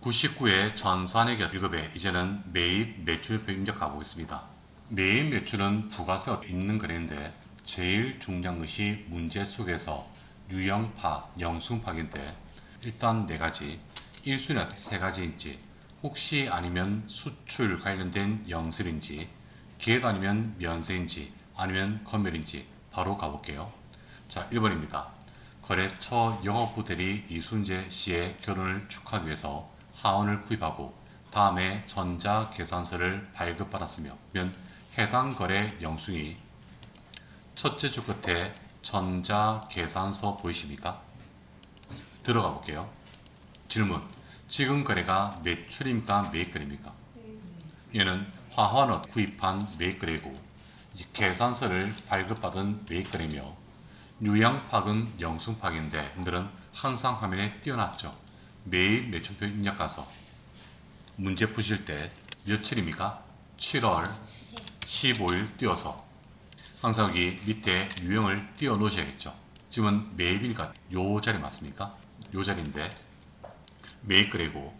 99회 전산회계 1급에 이제는 매입 매출표 입력 가보겠습니다. 매입 매출은 부가세가 있는 거래인데 제일 중요한 것이 문제 속에서 유형파, 영순파인데 일단 네 가지, 1순위가 세 가지인지 혹시 아니면 수출 관련된 영설인지 기회도 아니면 면세인지 아니면 건멸인지 바로 가볼게요. 자, 1번입니다. 거래처 영업부들이 이순재 씨의 결혼을 축하하기 위해서 하원을 구입하고 다음에 전자 계산서를 발급받았으며 면 해당 거래 영수이 첫째 줄 끝에 전자 계산서 보이십니까? 들어가 볼게요. 질문. 지금 거래가 매출입니까? 매입 거래입니까? 얘는 화환업 구입한 매입 거래고 이 계산서를 발급받은 매입 거래며 유형팍은 영순팍인데 분들은 항상 화면에 띄워놨죠. 매일 매출표 입력 가서 문제 푸실 때 며칠입니까? 7월 15일 띄워서 항상 여기 밑에 유형을 띄워 놓으셔야겠죠. 지금은 매입이니까 요 자리 맞습니까? 요 자리인데 매입 그래고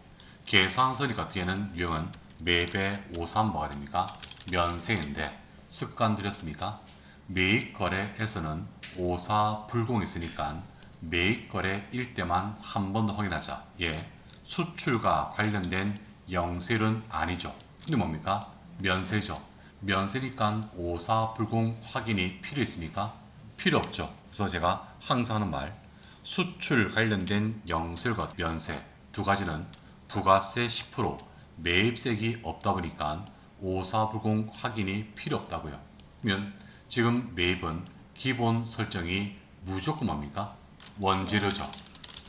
계산서니까 뒤에는 유형은 매배 53 뭐가 됩니까? 면세인데 습관 들였습니까? 매입 거래에서는 54 불공이 있으니까 매입 거래 일 때만 한 번 더 확인하자. 예. 수출과 관련된 영세는 아니죠. 근데 뭡니까? 면세죠. 면세니까 54 불공 확인이 필요 있습니까? 필요 없죠. 그래서 제가 항상 하는 말 수출 관련된 영세과 면세 두 가지는 부가세 10% 매입세액이 없다 보니까 54불공 확인이 필요 없다고요. 그러면 지금 매입은 기본 설정이 무조건 뭡니까? 원재료죠.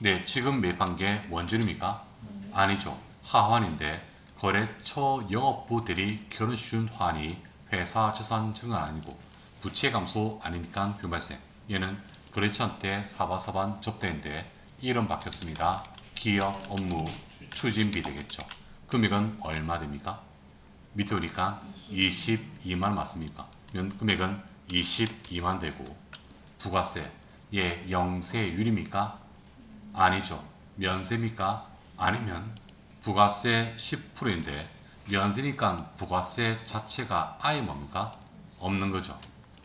네, 지금 매입한 게 원재료입니까? 아니죠. 하환인데 거래처 영업부들이 결혼시준 환이 회사 재산 증은 아니고 부채 감소 아니니까 변발생. 얘는 거래처한테 사바사반 접대인데 이름 바뀌었습니다. 기업 업무 추진비 되겠죠. 금액은 얼마 됩니까? 밑에 보니까 22만 맞습니까? 면 금액은 22만 되고 부가세 예 영세율입니까? 아니죠. 면세입니까? 아니면 부가세 10%인데 면세니까 부가세 자체가 아예 뭡니까? 없는 거죠.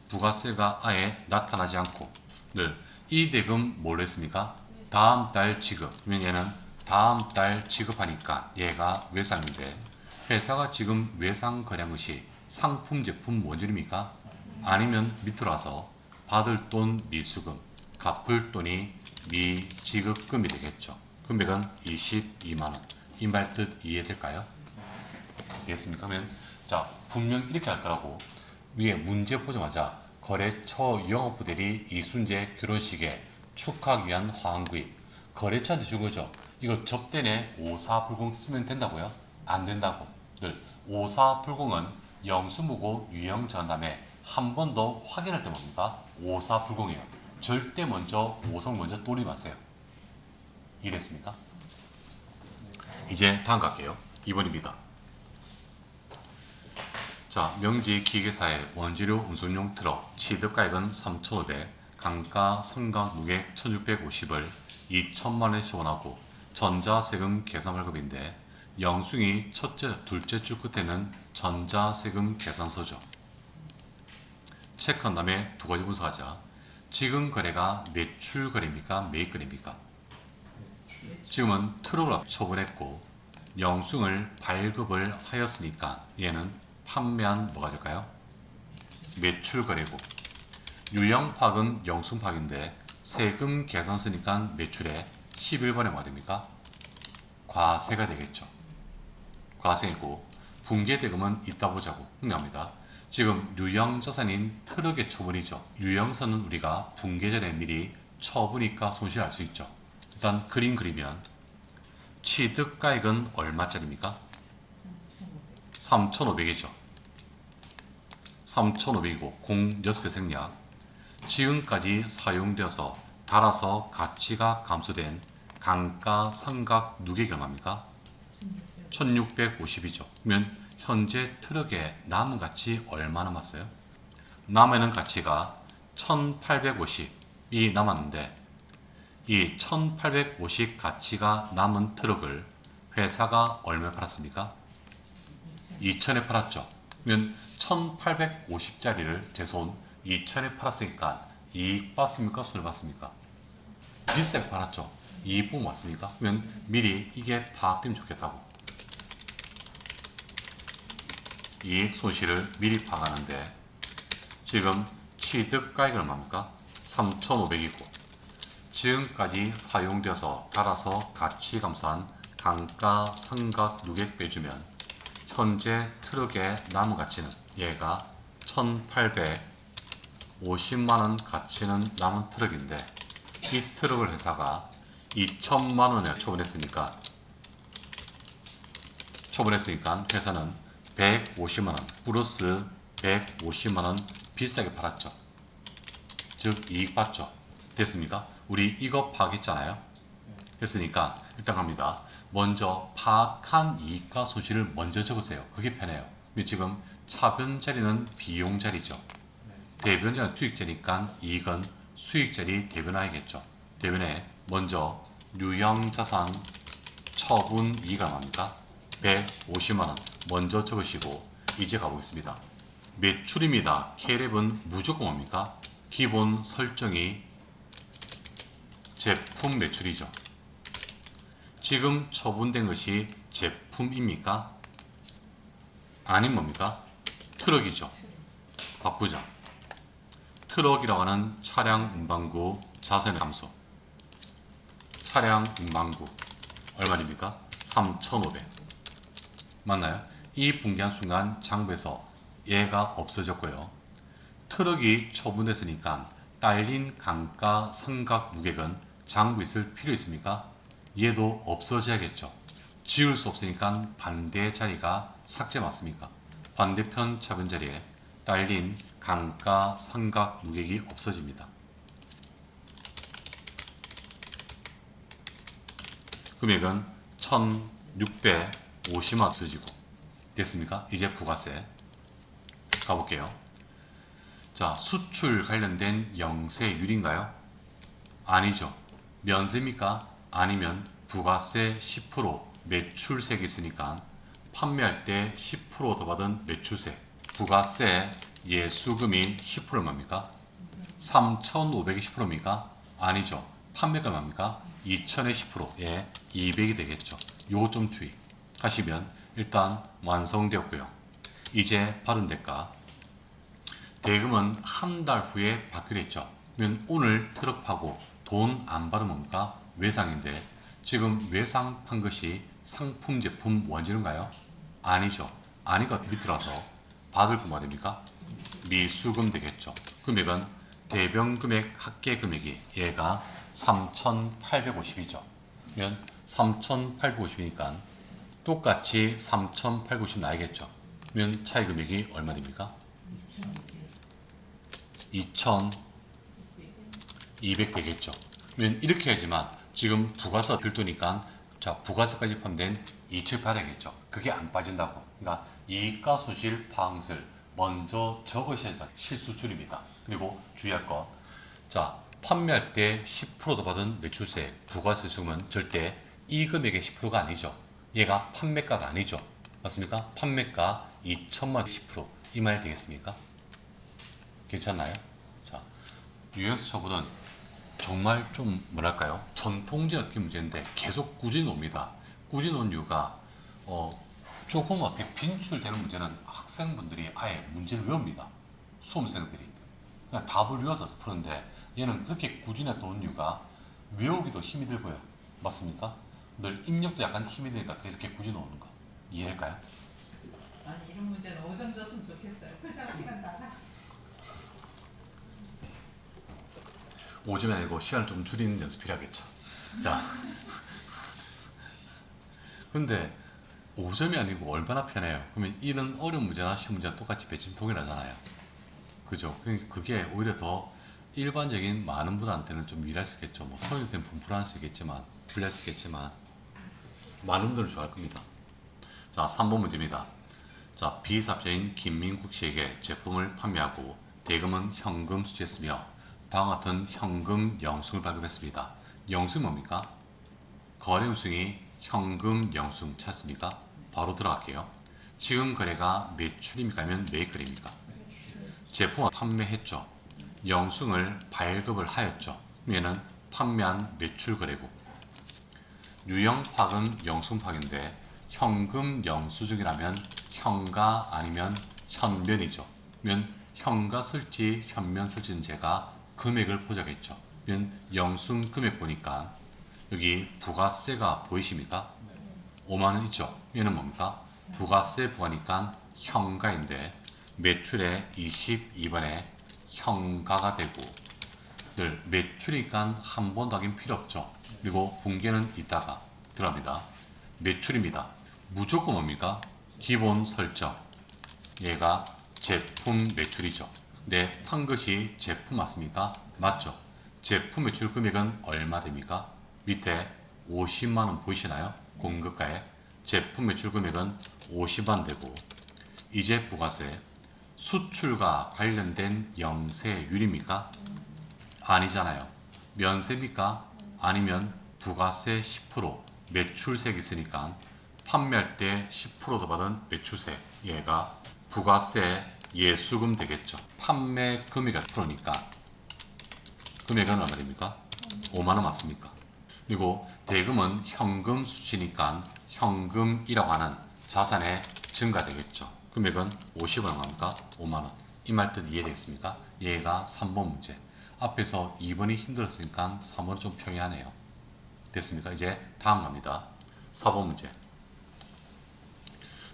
부가세가 아예 나타나지 않고 늘 이 대금 뭘 했습니까? 다음 달 지급. 그러면 얘는 다음 달 지급하니까 얘가 외상인데 회사가 지금 외상 거래한 것이 상품 제품 원전입니까? 아니면 밑으로 와서 받을 돈 미수금, 갚을 돈이 미지급금이 되겠죠. 금액은 22만 원. 이 말 뜻 이해될까요? 됐습니까? 그러면 자 분명 이렇게 할 거라고 위에 문제 보자마자 거래처 영업부들이 이순재 결혼식에 축하하기 위한 화환구입 거래처한테 준 거죠. 이거 접대내 54불공 쓰면 된다고요? 안 된다고. 늘 54불공은 영수무고 유형 전담에 한 번 더 확인할 때 뭡니까? 54불공이에요. 절대 먼저 5성 먼저 또리 마세요. 이랬습니까? 이제 다음 갈게요. 2번입니다. 자, 명지 기계사의 원재료 운송용 트럭 취득가액은 3,500, 강가 성각 무객 1,650을 2천만 원에 지원하고 전자세금 계산 발급인데 영수이 첫째, 둘째 줄 끝에는 전자세금 계산서죠. 체크한 다음에 두 가지 분석하자. 지금 거래가 매출 거래입니까? 매입 거래입니까? 지금은 트럭을 처분했고 영수증을 발급을 하였으니까 얘는 판매한 뭐가 될까요? 매출 거래고 유형팍은 영수증팍인데 세금 계산서니까 매출에 11번에 뭐가 됩니까? 과세가 되겠죠. 과세이고 분계대금은 이따 보자고 흥미합니다. 지금 유형 자산인 트럭의 처분이죠. 유형선은 우리가 분계 전에 미리 처분이니까 손실할 수 있죠. 일단 그림 그리면 취득가액은 얼마짜리입니까? 3,500이죠. 3,500이고 공 6개 생략. 지금까지 사용되어서 달아서 가치가 감소된 강가 삼각 누계가 얼마입니까? 1650이죠. 그러면 현재 트럭에 남은 가치 얼마 남았어요? 남아있는 가치가 1850이 남았는데 이 1850 가치가 남은 트럭을 회사가 얼마 팔았습니까? 2천에 팔았죠. 그러면 1,850짜리를 제 손 2천에 팔았으니까 이익 받습니까? 손해 받습니까? 비싸게 팔았죠. 이익 본 맞습니까? 그러면 미리 이게 파악되면 좋겠다고. 이익 손실을 미리 파악하는데 지금 취득가액은 얼마입니까? 3,500이고 지금까지 사용되어서 따라서 가치 감소한 강가 상각 누객 빼주면 현재 트럭의 남은 가치는 얘가 1,850만 원 가치는 남은 트럭인데 이 트럭을 회사가 2천만 원에 처분했으니까 처분했으니까 회사는 150만 원 플러스 150만 원 비싸게 팔았죠. 즉 이익 봤죠. 됐습니까? 우리 이거 파악했잖아요. 했으니까 일단 갑니다. 먼저 파악한 이익과 손실을 먼저 적으세요. 그게 편해요. 지금 차변 자리는 비용 자리죠. 대변 자리는 수익 자리니까 이익은 수익 자리 대변화이겠죠. 대변에 먼저 유형 자산 처분 이익 얼마입니까? 150만 원 먼저 적으시고 이제 가보겠습니다. 매출입니다. K랩은 무조건 뭡니까? 기본 설정이 제품 매출이죠. 지금 처분된 것이 제품입니까? 아닌 뭡니까? 트럭이죠. 바꾸자. 트럭이라고 하는 차량 운반구 자산의 감소. 차량 운반구 얼마입니까? 3,500. 맞나요? 이 붕괴한 순간 장부에서 얘가 없어졌고요. 트럭이 처분됐으니까 딸린 강가 삼각 무객은 장부 있을 필요 있습니까? 얘도 없어져야겠죠. 지울 수 없으니까 반대 자리가 삭제 맞습니까? 반대편 작은 자리에 딸린 강가 삼각 무객이 없어집니다. 금액은 50 앞서지고 됐습니까? 이제 부가세 가볼게요. 자 수출 관련된 영세율인가요? 아니죠. 면세입니까? 아니면 부가세 10% 매출세가 있으니까 판매할 때 10%더 받은 매출세 부가세 예수금이 10%입니까? 3,520%입니까? 아니죠. 판매가 뭡니까? 2,000에 10%에 200이 되겠죠. 요거 좀 주의. 하시면 일단 완성되었고요. 이제 받은 대가 대금은 한 달 후에 받기로 했죠. 그러면 오늘 트럭 파고 돈 안 받으면 뭡니까? 외상인데 지금 외상 판 것이 상품 제품 원재료인가요? 아니죠. 아니가 밑으로서 받을 금액 됩니까? 미수금 되겠죠. 금액은 대병 금액 합계 금액이 얘가 3,850이죠. 그러면 3,850이니까 똑같이 3,850 나야겠죠. 그러면 차이 금액이 얼마 됩니까? 2,200 되겠죠. 그러면 이렇게 하지만 지금 부가세 별도니까 자 부가세까지 포함된 2,800이겠죠. 그게 안 빠진다고. 그러니까 이익과 손실 파악을 먼저 적으셔야 된다. 실수줄입니다. 그리고 주의할 것. 자 판매할 때 10%더 받은 매출세 부가세 수금은 절대 이 금액의 10%가 아니죠. 얘가 판매가가 아니죠. 맞습니까? 판매가 2천만 10%이 말 되겠습니까? 괜찮나요? 자, 유연스 처분은 정말 좀 뭐랄까요? 전통적 어떻게 문제인데 계속 꾸준히 옵니다. 꾸준히 온 이유가 어, 조금 어떻게 빈출되는 문제는 학생분들이 아예 문제를 외웁니다. 수험생들이. 그냥 답을 외워서 푸는데 얘는 그렇게 꾸준히 온 이유가 외우기도 힘이 들고요. 맞습니까? 늘 입력도 약간 힘이 드니까 이렇게 꾸준히 오는 거. 이해될까요? 아니 이런 문제는 5점 줬으면 좋겠어요. 풀다가 시간 다 가시. 5점이 아니고 시간을 좀 줄이는 연습 필요하겠죠. 자. 근데 5점이 아니고 얼마나 편해요. 그러면 이런 어려운 문제나 쉬운 문제가 똑같이 배치면 동일하잖아요. 그죠? 그- 그게 오히려 더 일반적인 많은 분한테는 좀 유리할 수 있겠죠. 뭐 성인이 되면 분풀할 수 있겠지만, 불리할 수 있겠지만, 많은 분들은 좋아할 겁니다. 자, 3번 문제입니다. 자, 비사업자인 김민국 씨에게 제품을 판매하고 대금은 현금 수취했으며 다음과 같은 현금 영수증을 발급했습니다. 영수증이 뭡니까? 거래 영수증이 현금 영수증 찾습니까? 바로 들어갈게요. 지금 거래가 매출입니까? 아니면 매입 거래입니까? 제품을 판매했죠. 영수증을 발급을 하였죠. 얘는 판매한 매출 거래고 유형팍은 영수증팍인데 현금 영수증이라면 현가 아니면 현면이죠. 면 현가 쓸지 현면 쓸지는 제가 금액을 보자겠죠. 면 영수증 금액 보니까 여기 부가세가 보이십니까? 5만 원 있죠. 얘는 뭡니까? 부가세 부과니까 현가인데 매출의 22번에 현가가 되고 늘 매출이니까 한번더 하긴 필요 없죠. 그리고 분계는 이따가 들어갑니다. 매출입니다. 무조건 뭡니까? 기본 설정. 얘가 제품 매출이죠. 네, 판 것이 제품 맞습니까? 맞죠. 제품 매출 금액은 얼마 됩니까? 밑에 50만 원 보이시나요? 공급가에 제품 매출 금액은 50만 원 되고 이제 부가세 수출과 관련된 영세율입니까? 아니잖아요. 면세입니까? 아니면 부가세 10% 매출세가 있으니까 판매할 때 10%더 받은 매출세 얘가 부가세 예수금 되겠죠. 판매 금액이 10%니까 금액은 얼마 됩니까? 5만 원 맞습니까? 그리고 대금은 현금 수치니까 현금이라고 하는 자산의 증가되겠죠. 금액은 50원 얼마입니까? 5만 원. 이 말 뜻 이해되겠습니까? 얘가 3번 문제. 앞에서 2번이 힘들었으니까 3번은 좀 평이하네요. 됐습니까? 이제 다음 갑니다. 4번 문제.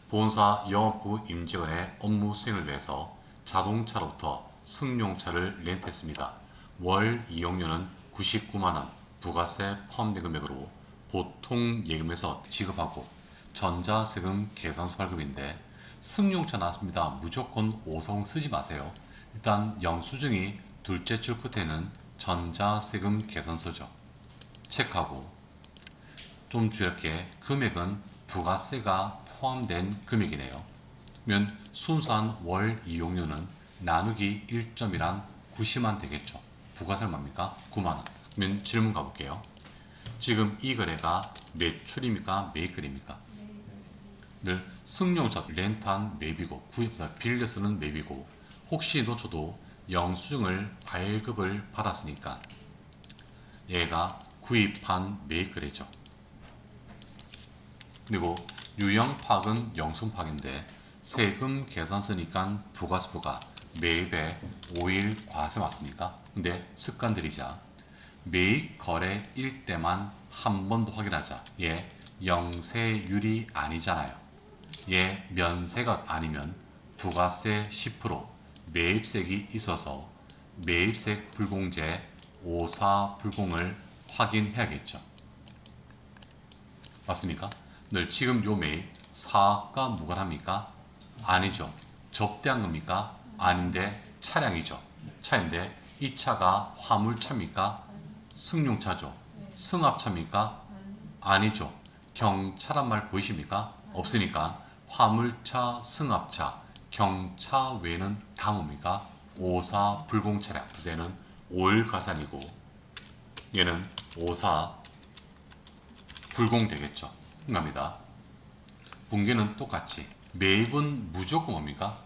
본사 영업부 임직원의 업무 수행을 위해서 자동차로부터 승용차를 렌트했습니다. 월 이용료는 99만원 부가세 포함된 금액으로 보통 예금에서 지급하고 전자세금 계산서 발급인데 승용차 나왔습니다. 무조건 5성 쓰지 마세요. 일단 영수증이 둘째 줄 끝에는 전자세금 계산서죠. 체크하고 좀 줄게 금액은 부가세가 포함된 금액이네요. 면 순수한 월 이용료는 나누기 1점이란 90만 되겠죠. 부가세 얼마입니까? 9만 원. 면 질문 가볼게요. 지금 이 거래가 매출입니까? 매입 거래입니까? 늘 승용차 렌트한 매입이고 구입사 빌려 쓰는 매입이고 혹시 놓쳐도 영수증을 발급을 받았으니까 얘가 구입한 거래죠. 그리고 유형팍은 영순팍인데 세금 계산서니까 부가세부가 매입에 5일 과세 맞습니까? 근데 습관들이자 매입 거래일 때만 한 번 더 확인하자. 얘 영세율이 아니잖아요. 얘 면세가 아니면 부가세 10% 매입색이 있어서 매입색 불공제 54 불공을 확인해야겠죠. 맞습니까? 늘 지금 요 매입 사업과 무관합니까? 아니죠. 접대한 겁니까? 아닌데 차량이죠. 차인데 이 차가 화물차입니까? 승용차죠. 승합차입니까? 아니죠. 경차란 말 보이십니까? 없으니까 화물차, 승합차, 경차 외에는 다 뭡니까? 오사 불공 차량. 그래서 얘는 5일 가산이고 얘는 오사 불공 되겠죠. 합니다. 분계는 똑같이 매입은 무조건 뭡니까?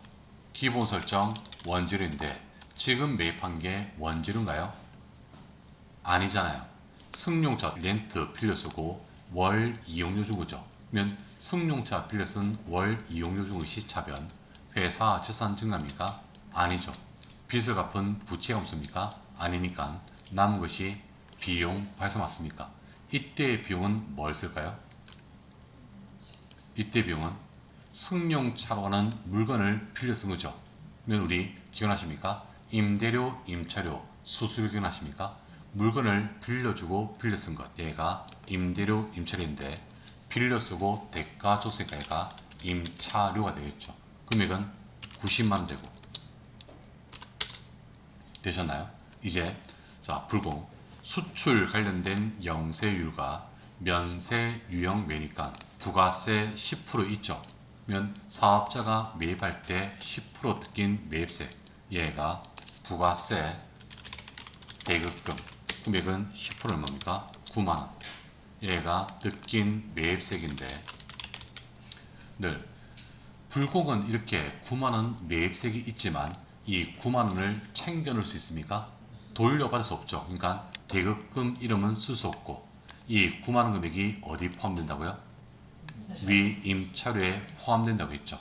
기본 설정 원재료인데 지금 매입한 게 원재료인가요? 아니잖아요. 승용차 렌트 빌려 쓰고 월 이용료 주고죠. 그러면 승용차 빌려 쓴 월 이용료 주고 시 차변 회사 재산 증가입니까? 아니죠. 빚을 갚은 부채가 없습니까? 아니니까 남은 것이 비용 발생 맞습니까? 이때의 비용은 뭘 쓸까요? 이때 비용은 승용차로는 물건을 빌려 쓴 거죠. 그러면 우리 기억나십니까? 임대료, 임차료, 수수료 기억나십니까? 물건을 빌려주고 빌려 쓴 것. 얘가 임대료, 임차료인데 빌려 쓰고 대가 줬으니까 얘가 임차료가 되겠죠. 금액은 90만 원 되고 되셨나요? 이제 자 불공 수출 관련된 영세율과 면세 유형 매니까 부가세 10% 있죠. 면 사업자가 매입할 때 10% 뜯긴 매입세 얘가 부가세 대급금 금액은 10% 얼마입니까? 9만 원. 얘가 뜯긴 매입색인데 늘 불공은 이렇게 9만원 매입색이 있지만 이 9만원을 챙겨 넣을 수 있습니까? 돌려받을 수 없죠. 그러니까 대급금 이름은 쓸 수 없고 이 9만원 금액이 어디 포함된다고요? 위 임차료에 포함된다고 했죠.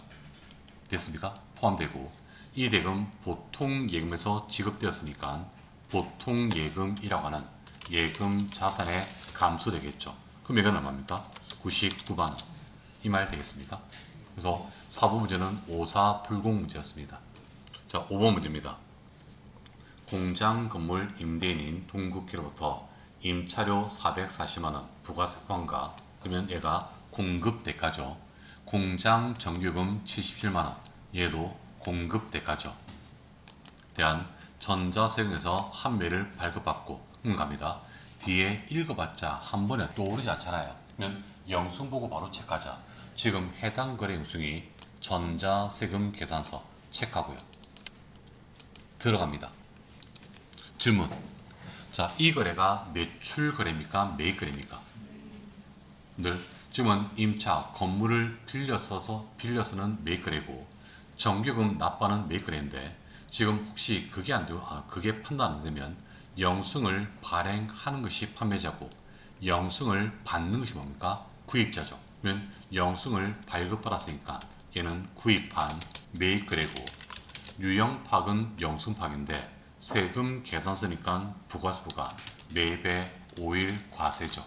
됐습니까? 포함되고 이 대금 보통 예금에서 지급되었으니까 보통 예금이라고 하는 예금 자산에 감소되겠죠. 금액은 얼마입니까? 99만 원. 이 말 되겠습니까? 그래서 4번 문제는 54 불공 문제였습니다. 자, 5번 문제입니다. 공장 건물 임대인인 동국기로부터 임차료 440만 원 부가세 포함과 그러면 얘가 공급 대가죠. 공장 정규금 77만 원 얘도 공급 대가죠. 대한 전자세금에서 한 매를 발급받고 음 갑니다. 뒤에 읽어봤자 한 번에 떠오르지 않잖아요. 그러면 영수증 보고 바로 체크하자. 지금 해당 거래 영수증이 전자세금 계산서 체크하고요. 들어갑니다. 질문. 자, 이 거래가 매출 거래입니까? 매입 거래입니까? 늘 지금은 임차 건물을 빌려 써서 빌려서는 매입 거래고 정규금 납부하는 매입 거래인데 지금 혹시 그게 안 되고 아, 그게 판단 안 되면 영승을 발행하는 것이 판매자고 영승을 받는 것이 뭡니까? 구입자죠. 그러면 영승을 발급받았으니까 얘는 구입한 매입 거래고 유형파악은 영승파악인데 세금 계산서니까 부가세부가 매입의 5일 과세죠.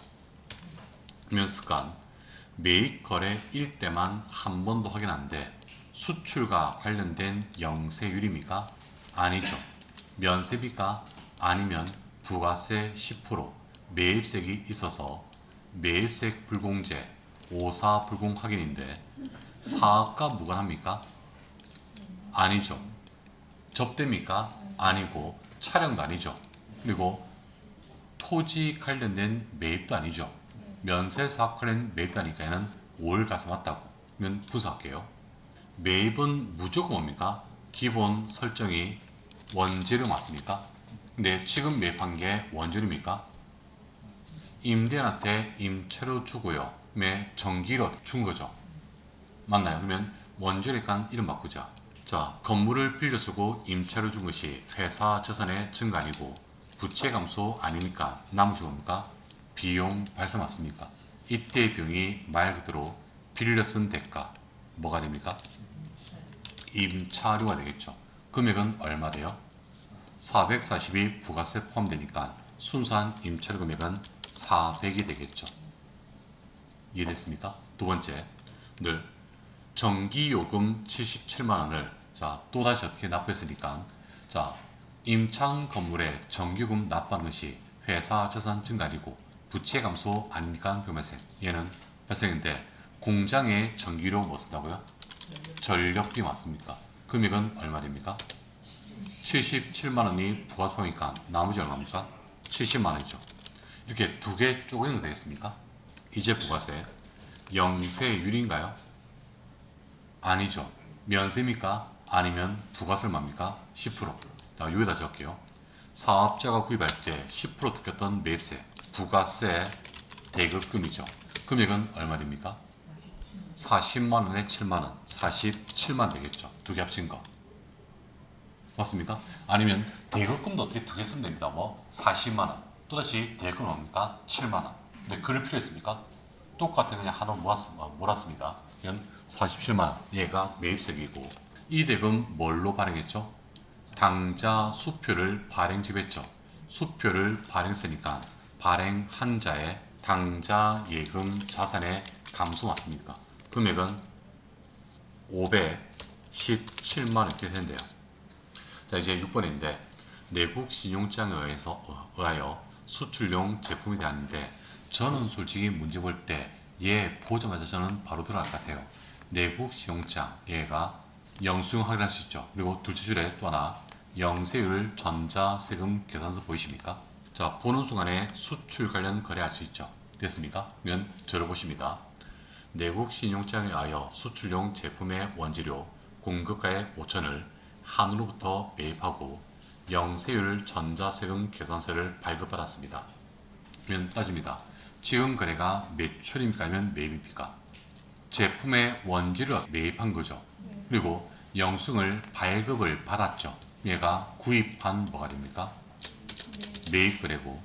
그러면 습관 매입 거래 일 때만 한번더 확인하는데 수출과 관련된 영세율입니까? 아니죠. 면세비가 아니면 부가세 10% 매입색이 있어서 매입색 불공제 54 불공 확인인데 사업과 무관합니까? 아니죠. 접대입니까? 아니고 촬영도 아니죠. 그리고 토지 관련된 매입도 아니죠. 면세 사업 관련 매입도 아니까 얘는 5월 가서 맞다고. 면 분석할게요. 매입은 무조건 뭡니까? 기본 설정이 원재료 맞습니까? 근데 지금 매입한 게 원재료입니까? 임대인한테 임차료 주고요. 매 정기로 준 거죠. 맞나요? 그러면 원재료니까 이름 바꾸자. 자, 건물을 빌려 쓰고 임차료 준 것이 회사 재산의 증가 아니고 부채 감소 아니니까 남은 것이 뭡니까? 비용 발생 맞습니까? 이때 비용이 말 그대로 빌려 쓴 대가 뭐가 됩니까? 임차료가 되겠죠. 금액은 얼마 돼요? 440이 부가세 포함되니까 순수한 임차료 금액은 400이 되겠죠. 이해됐습니까? 두 번째, 늘 전기요금 77만 원을 자 또다시 어떻게 납부했으니까 자 임창 건물에 전기요금 납부하는 것이 회사 재산 증가이고 부채 감소 아니니까 변발생 얘는 발생인데 공장에 전기료 뭐 쓴다고요? 전력비 맞습니까? 금액은 얼마 됩니까? 77만 원이 부가세니까 나머지 얼마입니까? 70만 원이죠. 이렇게 두 개 쪼개면 되겠습니까? 이제 부가세 영세율인가요? 아니죠. 면세입니까? 아니면 부가세 얼마입니까? 10%. 자, 여기다 적을게요. 사업자가 구입할 때 10% 느꼈던 매입세, 부가세 대급금이죠. 금액은 얼마 됩니까? 40만 원에 7만 원, 47만 되겠죠. 두 개 합친 거. 맞습니까? 아니면 대급금도 어떻게 두 개 쓰면 됩니다. 뭐 40만 원. 또다시 대급금 뭡니까? 7만 원. 근데 그럴 필요 있습니까? 똑같은 그냥 하나 몰았, 몰았습니다. 이건 47만 원. 얘가 매입색이고 이 대금 뭘로 발행했죠? 당자 수표를 발행집했죠. 수표를 발행세니까 발행 한자에 당자 예금 자산의 감소 맞습니까? 금액은 517만 원 이렇게 된대요. 자 이제 6번인데 내국 신용장에 의해서 어, 의하여 수출용 제품이 되었는데 저는 솔직히 문제 볼 때 얘 보자마자 저는 바로 들어갈 것 같아요. 내국 신용장 얘가 영수증 확인할 수 있죠. 그리고 둘째 줄에 또 하나 영세율 전자세금 계산서 보이십니까? 자 보는 순간에 수출 관련 거래할 수 있죠. 됐습니까? 그러면 저를 보십니다. 내국 신용장에 의하여 수출용 제품의 원재료 공급가액 5천을 한으로부터 매입하고 영세율 전자세금 계산서를 발급받았습니다. 그러면 따집니다. 지금 거래가 매출입니까? 아니면 매입입니까? 제품의 원지를 매입한 거죠. 그리고 영수증을 발급을 받았죠. 얘가 구입한 뭐가 됩니까? 매입 거래고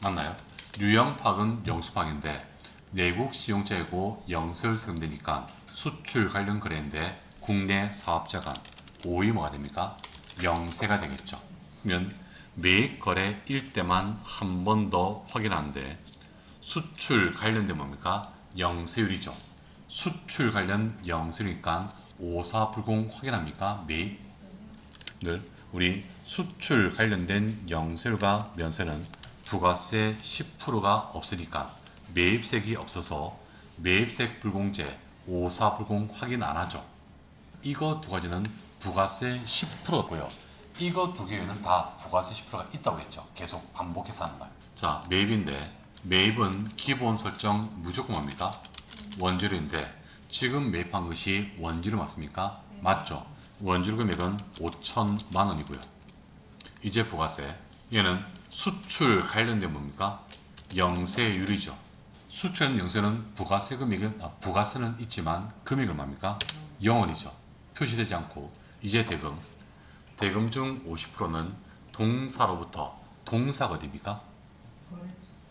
맞나요? 유형파악은 영수파악인데 내국 시용자이고 영세를 사용되니까 수출 관련 거래인데 국내 사업자 간 오이 뭐가 됩니까? 영세가 되겠죠. 그러면 매입 거래 일 때만 한 번 더 확인하는데 수출 관련된 뭡니까? 영세율이죠. 수출 관련 영세율이니까 54불공 확인합니까? 매입 늘 우리 수출 관련된 영세율과 면세는 부가세 10%가 없으니까 매입색이 없어서 매입색 불공제 54불공 확인 안 하죠. 이거 두 가지는 부가세 10%고요. 이거 두 개에는 다 부가세 10%가 있다고 했죠. 계속 반복해서 하는 말. 자, 매입인데 매입은 기본 설정 무조건 뭡니까? 원재료인데 지금 매입한 것이 원재료 맞습니까? 맞죠. 원재료 금액은 5천만 원이고요. 이제 부가세. 얘는 수출 관련된 뭡니까? 영세율이죠. 수출 영세는 부가세 금액은 아, 부가세는 있지만 금액은 뭡니까? 0원이죠. 표시되지 않고 이제 대금. 대금 중 50%는 동사로부터 동사가 어디입니까?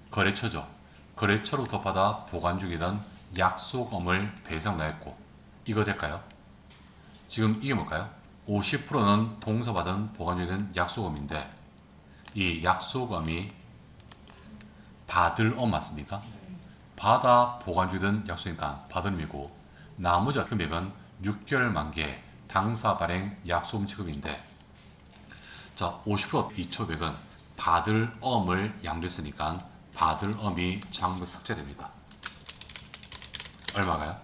거래처죠. 거래처로부터 받아 보관 중이던 약속금을 배상을 했고 이거 될까요? 지금 이게 뭘까요? 50%는 동사받은 보관 중이던 약속금인데 이 약속금이 받을 엄 맞습니까? 받아 보관 중이던 약속이니까 받을 미고 나머지 금액은 6개월 만기에 당사 발행 약속금 지급인데 자, 50% 2,500은 받을 엄을 양도했으니까 받을 엄이 장부 삭제됩니다. 얼마가요?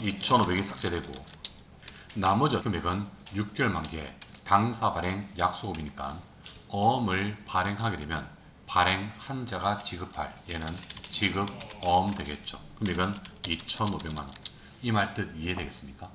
2,500이 삭제되고 나머지 금액은 6개월 만기에 당사 발행 약속금이니까 어음을 발행하게 되면 발행 한자가 지급할 얘는 지급 어음 되겠죠. 금액은 2,500만 원. 이 말 뜻 이해되겠습니까?